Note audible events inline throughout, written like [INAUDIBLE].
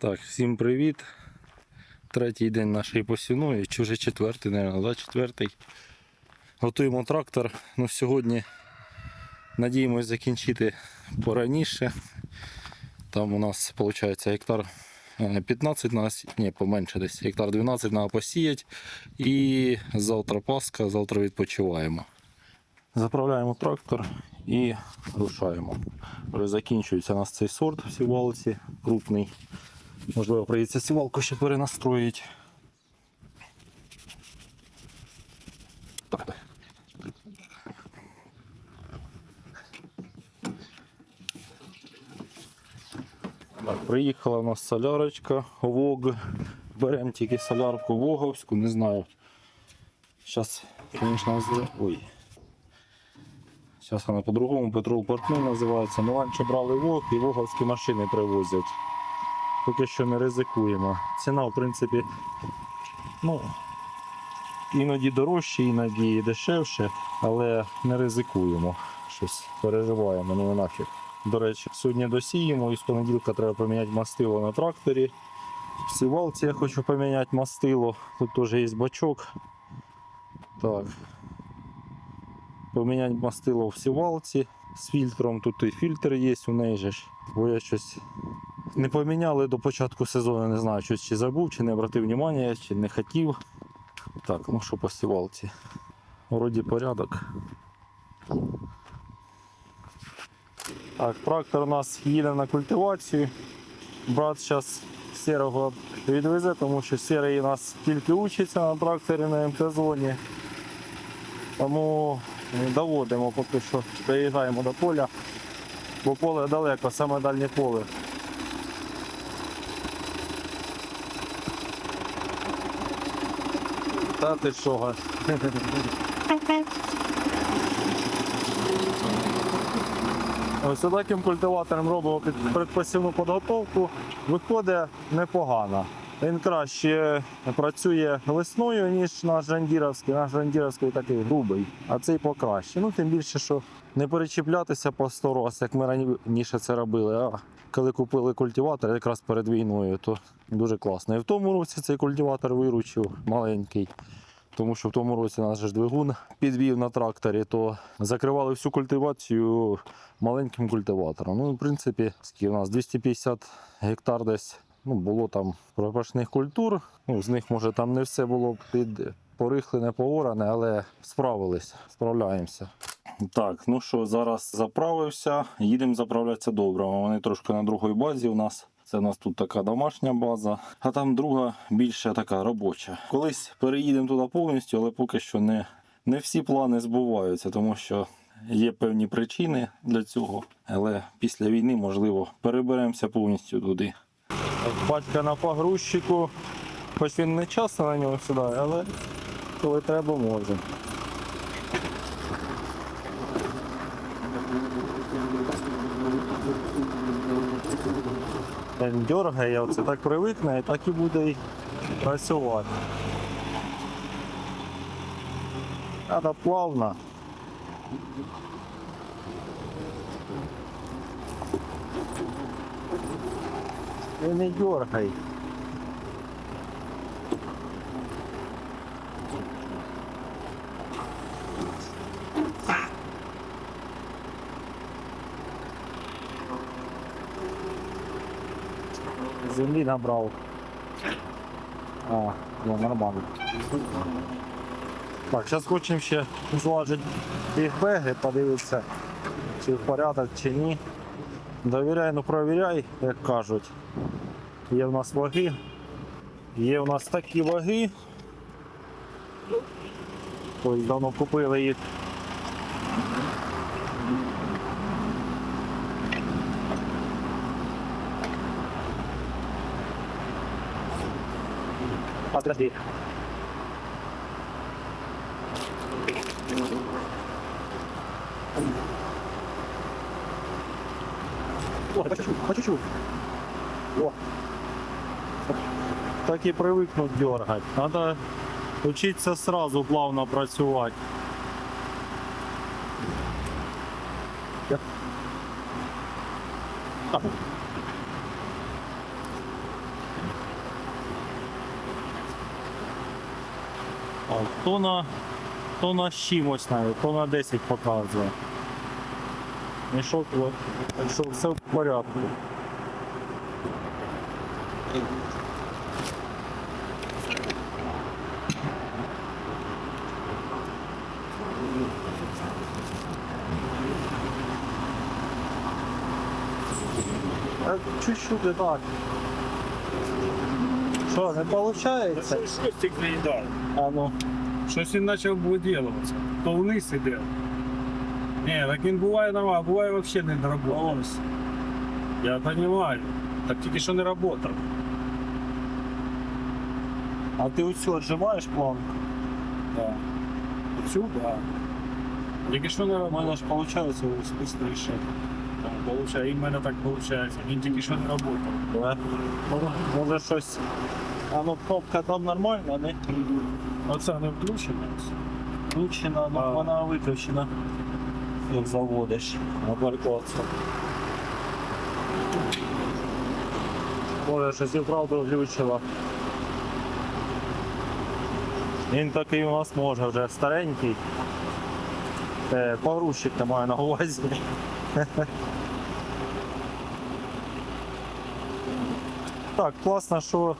Так, всім привіт. Третій день нашої посівної, чи вже четвертий, мабуть, да? четвертий. Готуємо трактор. Ну, сьогодні надіємось закінчити пораніше. Там у нас виходить гектар е, 15 на ні, поменше десь, гектар 12 треба посіяти. І завтра Пасха, завтра відпочиваємо. Заправляємо трактор і рушаємо. Вже закінчується у нас цей сорт в сівалці крупний. Можливо, прийдеться сівалку ще перенастроїти. Так, приїхала у нас солярочка ВОГ. Беремо тільки солярку Воговську, не знаю. Зараз, звісно, ой. Зараз вона по-другому Петрол Портний називається. Ну раніше брали ВОГ і воговські машини привозять. Поки що не ризикуємо. Ціна, в принципі, ну, іноді дорожче, іноді дешевше, але не ризикуємо. Щось переживаємо, ну нафіг. До речі, сьогодні досіємо і з понеділка треба поміняти мастило на тракторі. В сівалці я хочу поміняти мастило. Тут теж є бачок. Так. Поміняти мастило в сівалці з фільтром. Тут і фільтр є у неї же. Бо я щось не поміняли до початку сезону, не знаю, щось чи забув, чи не обратив увагу, чи не хотів. Так, ну що по сівалці. Вроді порядок. Так, трактор у нас їде на культивацію. Брат зараз сірого відвезе, тому що сірий у нас тільки учиться на тракторі на МТ-зоні. Тому доводимо поки що, приїжджаємо до поля, бо поле далеко, саме дальнє поле. Та ти що? Ось таким культиватором робимо предпосівну підготовку. Виходить непогано. Він краще працює весною, ніж наш жандіровський. Наш жандіровський такий грубий, а цей покраще. Ну, тим більше, що не перечіплятися по 100 раз, як ми раніше це робили. А коли купили культиватор якраз перед війною, то дуже класно. І в тому році цей культиватор виручив маленький. Тому що в тому році наш двигун підвів на тракторі, то закривали всю культивацію маленьким культиватором. Ну, в принципі, скільки у нас 250 гектар десь ну, було там пропашних культур. Ну, з них, може, там не все було під порихлене, пооране, але справились, справляємося. Так, ну що, зараз заправився, їдемо заправлятися доброго. Вони трошки на другій базі у нас. Це у нас тут така домашня база, а там друга більше така робоча. Колись переїдемо туди повністю, але поки що не, не всі плани збуваються, тому що є певні причини для цього. Але після війни, можливо, переберемося повністю туди. Батька на погрузчику, хоч він не часто на нього сідає, але коли треба, може. Дергає, оце так привикне і так і буде працювати. Треба плавно. І не дергай. Землі набрав. А, ну нормально. Так, зараз хочемо ще зложити бігбеги, подивитися, чи в порядок, чи ні. Довіряй, ну провіряй, як кажуть. Є в нас ваги. Є в нас такі ваги. Ось давно купили їх. Подожди. О, по чуть-чуть, по чуть-чуть. О. Так і привикнуть дергать. Надо учиться сразу плавно працювати. А. то на, то на чимось навіть, то на 10 показує. Мішок, так що все в порядку. Чуть-чуть і так. Що, не виходить? Щось тільки не дав. А ну. Щось він почав виділуватися. То вниз іде. Ні, так він буває нормально, а буває взагалі не доработався. Я розумію. Так тільки що не працював. А ти оцю отжимаєш планку? Да. Цю, да. Тільки що не У працював. мене ж виходить швидше. Получає, і в мене так виходить. Він тільки що не працював. Може, щось. А ну кнопка там нормальна, не? Оце не включено. Включена, ну вона виключена. Як заводиш на парковці. Може щось і вправду включила. Він такий у нас може вже старенький. Е, погрузчик не маю на увазі. Так, класно, що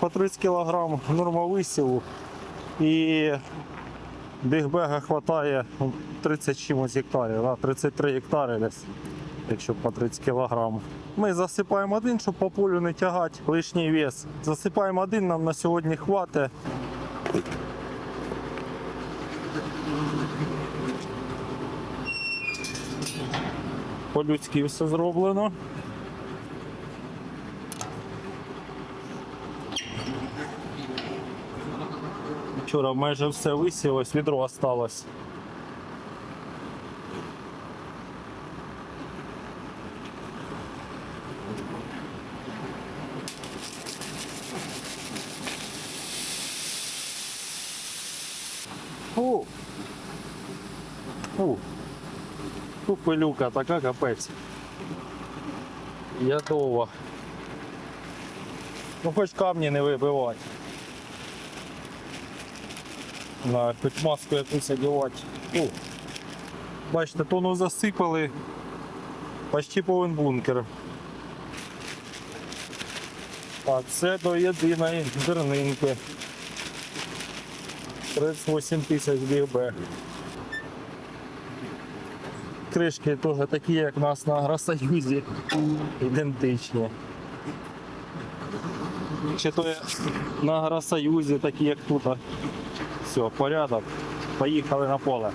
по 30 кг норма висіву і бігбега ну, 30 чимось гектарів, 33 гектари десь, якщо по 30 кг. Ми засипаємо один, щоб по полю не тягати лишній вес. Засипаємо один, нам на сьогодні хватить. По-людськи все зроблено. Вчора майже все висілось, відро осталось. О! О! Тут пилюка така капець. Ядова. Ну хоч камні не вибивати. На хоч маску якусь одягати. О, бачите, тону засипали. Почти повен бункер. А це до єдиної зернинки. 38 тисяч БГБ. Кришки теж такі, як у нас на Агросоюзі. Ідентичні. Чи то на Агросоюзі, такі як тут. Все, порядок. Поїхали на поле.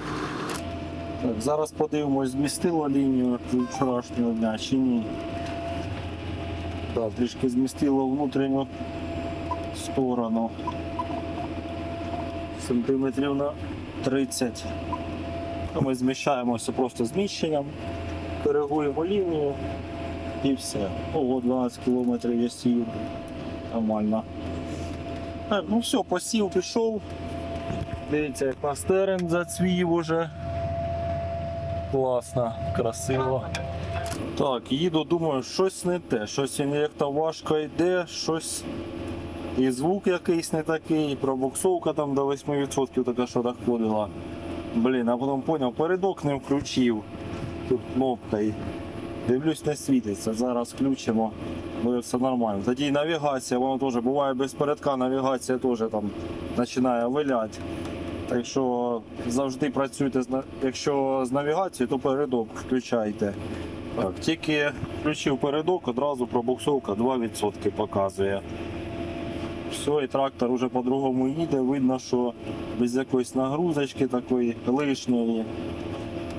Так, зараз подивимось, змістило лінію вчорашнього дня чи ні. Так, трішки змістило внутрішню сторону. Сантиметрів на 30. Ну, Ми зміщаємося просто зміщенням, коригуємо лінію і все. Ого, 12 кілометрів я сію. Нормально. Так, ну все, посів, пішов. Дивіться, як на стерен зацвів уже. Класно, красиво. Так, їду, думаю, щось не те, щось то важко йде, щось. І звук якийсь не такий, і пробуксовка там до 8% така що доходила. Блін, а потім зрозумів, передок не включив. Тут кнопка. Дивлюсь, не світиться. Зараз включимо, буде все нормально. Тоді навігація, воно теж буває без передка, навігація теж там починає виляти. Так що завжди працюйте, якщо з навігацією, то передок включайте. Так, тільки включив передок, одразу пробуксовка 2% показує. Все, і трактор вже по-другому їде, видно, що без якоїсь нагрузочки такої лишньої.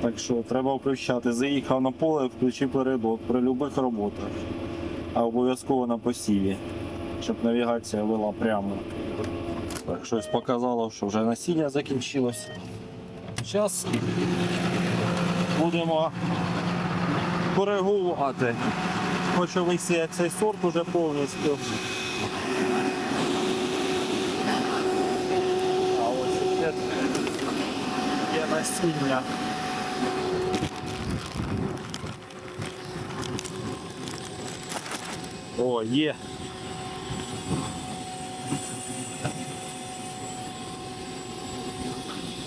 Так що треба включати. Заїхав на поле, включи передок при будь-яких роботах. А обов'язково на посіві, щоб навігація вела прямо. Так, щось показало, що вже насіння закінчилось. Зараз будемо коригувати. Почали сіяти цей сорт уже повністю. А ось є, є насіння. О, є.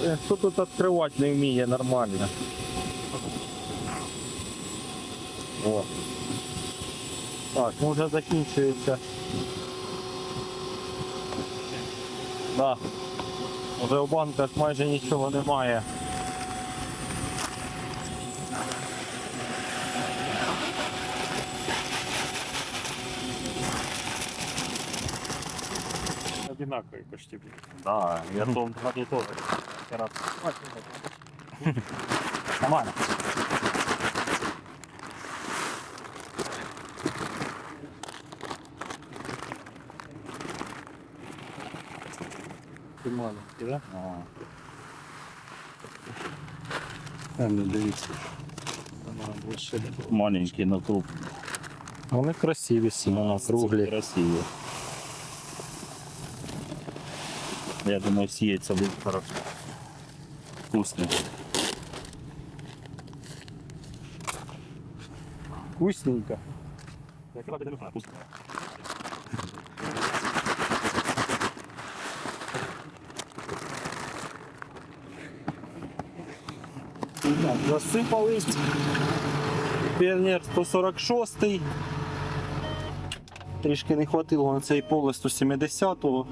е, хто тут відкривати не вміє нормально. О. Так, ну вже закінчується. Да. Вже у банках майже нічого немає. Одинакові почти. Да, я том ради тоже. Нормально. Маленький, да? А, А, не дивіться. Маленький на труп. Вони красиві всі, круглі. Красиві. Я думаю, сіється буде хорошо. Вкусно. Вкусненько. Засипались. Піонер 146. Трішки не хватило на цей поле 170-го.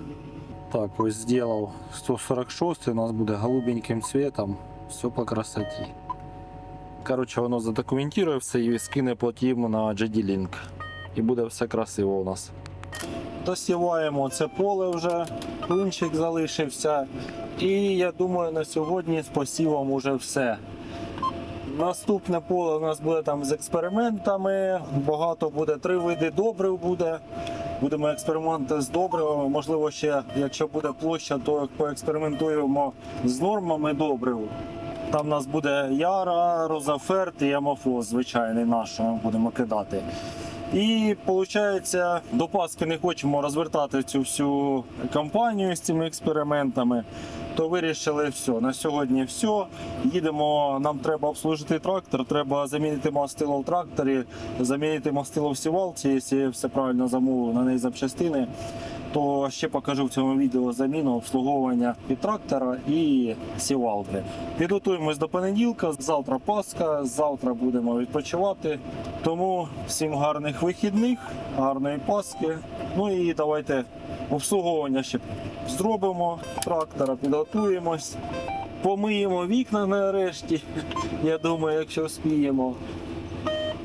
Так, ось зробив 146 у нас буде голубеньким цветом. Все по красоті. Коротше, воно задокументує все і скине потім на GD-Link. І буде все красиво у нас. Досіваємо це поле вже, клинчик залишився. І я думаю, на сьогодні з посівом уже все. Наступне поле у нас буде там з експериментами. Багато буде три види добрив буде. Будемо експерименти з добривами. Можливо, ще якщо буде площа, то поекспериментуємо з нормами добрив. Там у нас буде Яра, Розаферт і Амофос, звичайний наш, будемо кидати. І виходить, до Пасхи не хочемо розвертати цю всю кампанію з цими експериментами. То вирішили все. На сьогодні все. Їдемо, нам треба обслужити трактор, треба замінити мастило в тракторі, замінити мастило в сівалці, якщо все правильно замовив на неї запчастини. То ще покажу в цьому відео заміну обслуговування і трактора і сівалки. Підготуємось до понеділка. Завтра Пасха, завтра будемо відпочивати. Тому всім гарних вихідних, гарної Пасхи. Ну і давайте обслуговування ще зробимо трактора, підготуємось, помиємо вікна нарешті. [LAUGHS] Я думаю, якщо вспіємо.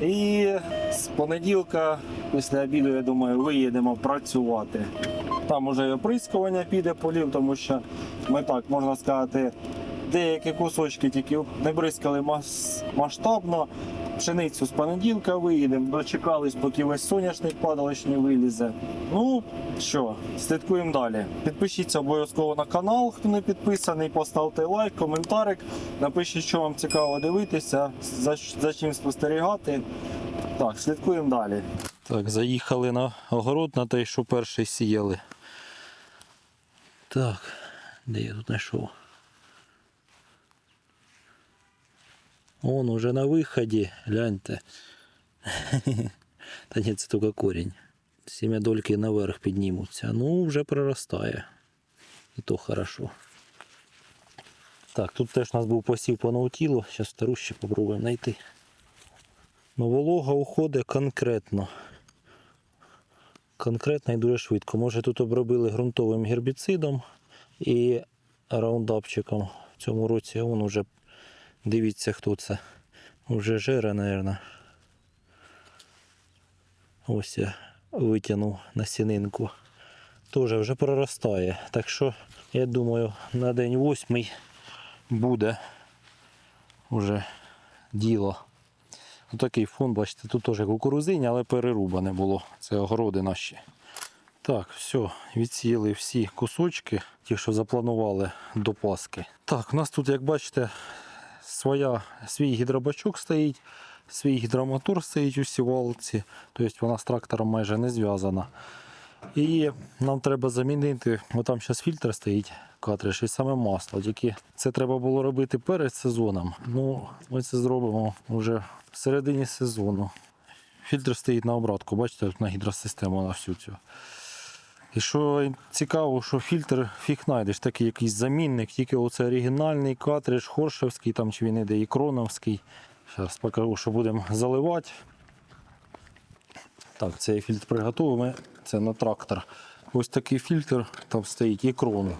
І з понеділка, після обіду, я думаю, виїдемо працювати. Там уже і оприскування піде полів, тому що ми так можна сказати, деякі кусочки тільки не бризкали мас- масштабно. Пшеницю з понеділка виїдемо, дочекались, поки весь соняшник падалищний вилізе. Ну що, слідкуємо далі. Підпишіться обов'язково на канал, хто не підписаний, поставте лайк, коментарик, напишіть, що вам цікаво дивитися, за, за чим спостерігати. Так, слідкуємо далі. Так, заїхали на огород на той, що перший сіяли. Так, де я тут знайшов? Он уже на виході, гляньте. [LAUGHS] Та ні, це тільки корінь. Сім'ядольки наверх піднімуться. Ну, вже проростає. І то хорошо. Так, тут теж у нас був посів по наутілу. Зараз втору ще попробуємо знайти. Ну, волога уходить конкретно. Конкретно і дуже швидко. Може тут обробили ґрунтовим гербіцидом і раундапчиком. В цьому році він уже Дивіться, хто це. Уже жира, мабуть. Ось я витягнув на сінинку. Тоже вже проростає. Так що, я думаю, на день восьмий буде вже діло. Отакий фон, бачите, тут теж кукурузиня, але перерубане було. Це огороди наші. Так, все, відсіяли всі кусочки, ті, що запланували до Паски. Так, у нас тут, як бачите, своя, свій гідробачок стоїть, свій гідромотор стоїть у сівалці, тобто вона з трактором майже не зв'язана. І нам треба замінити, бо там зараз фільтр стоїть, картридж, і саме масло. Тільки це треба було робити перед сезоном. Ну, ми це зробимо вже в середині сезону. Фільтр стоїть на обратку, бачите, на гідросистему на всю цю. І що цікаво, що фільтр фіг знайдеш, такий якийсь замінник, тільки оце оригінальний картридж, Хоршевський, там чи він іде і Кроновський. Зараз покажу, що будемо заливати. Так, цей фільтр приготуємо. Це на трактор. Ось такий фільтр, там стоїть і крон,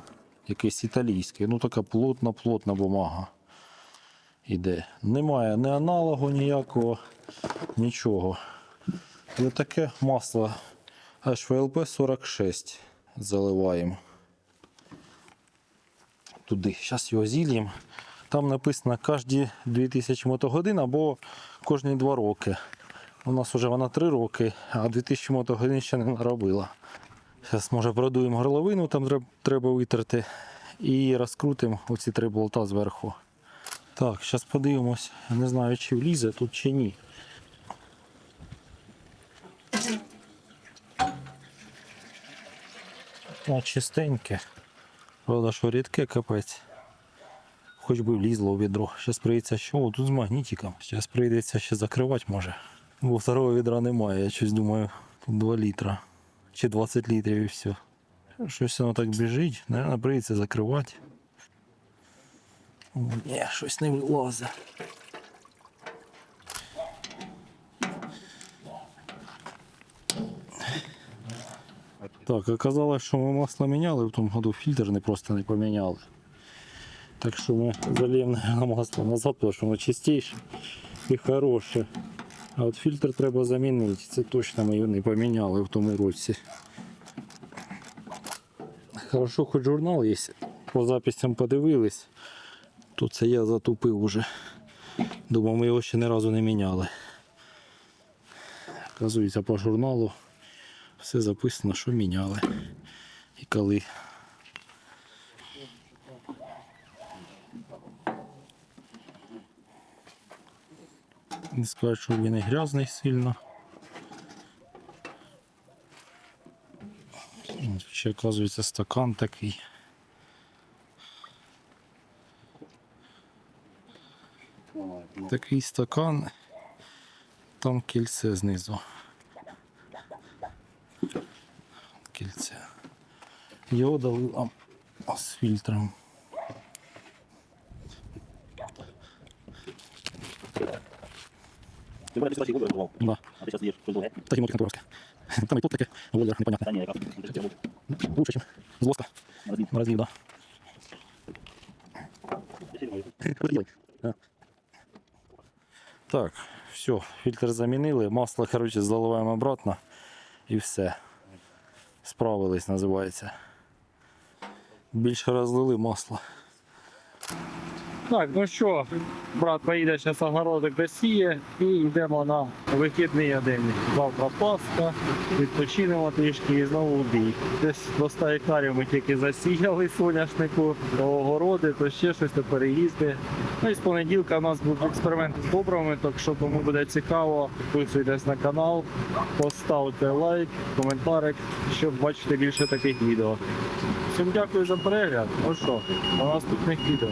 якийсь італійський. Ну така плотна, плотна бумага. Іде. Немає ні аналогу ніякого, нічого. І таке масло HVLP 46 заливаємо. Туди. Зараз його зільємо. Там написано кожні 2000 мотогодин або кожні 2 роки. У нас вже вона 3 роки, а 2000 мотогодин ще не наробила. Зараз, може, продуємо горловину, там треба витерти. І розкрутимо оці три болта зверху. Так, зараз подивимось. Не знаю, чи влізе тут чи ні. А, чистеньке. Правда, що рідке капець. Хоч би влізло у відро. Зараз прийдеться що? Тут з магнітиком. Зараз прийдеться ще закривати може. Бо второго відра немає. Я щось думаю, тут 2 літра. Чи 20 літрів і все. Щось воно так біжить. Наверное, прийдеться закривати. О, Ні, щось не влазить. Так, оказалось, що ми масло міняли, в тому году фільтр не просто не поміняли. Так що ми заліємо наверное, масло назад, тому що воно чистіше і хороше. А от фільтр треба замінити. Це точно ми його не поміняли в тому році. Хорошо, хоч журнал є. По записям подивились. То це я затупив уже. Думав, ми його ще ні разу не міняли. Оказується, по журналу все записано, що міняли. І коли. Не скажу, що він і грязний сильно. Ще, оказується, стакан такий. Такий стакан, там кільце знизу. Кільце. Його дали з фільтром. Ти мене. Да. А ти зараз їш щось друге. Такі мотки. Там і тут таке, волер, непонятне. Та ні, якраз. Лучше, ніж з воска. Да. Так, все, фільтр замінили, масло, коротше, заливаємо обратно і все. Справились, називається. Більше розлили масло. Так, ну що, брат поїде зараз огородик досіє і йдемо на вихідний один. Завтра Пасха, відпочинемо трішки і знову в бій. Десь до 100 гектарів ми тільки засіяли соняшнику, до огороди, то ще щось то переїзди. Ну і з понеділка у нас будуть експерименти з добрами, так що кому буде цікаво, підписуйтесь на канал, поставте лайк, коментарик, щоб бачити більше таких відео. Всім дякую за перегляд. Ну що, до наступних відео.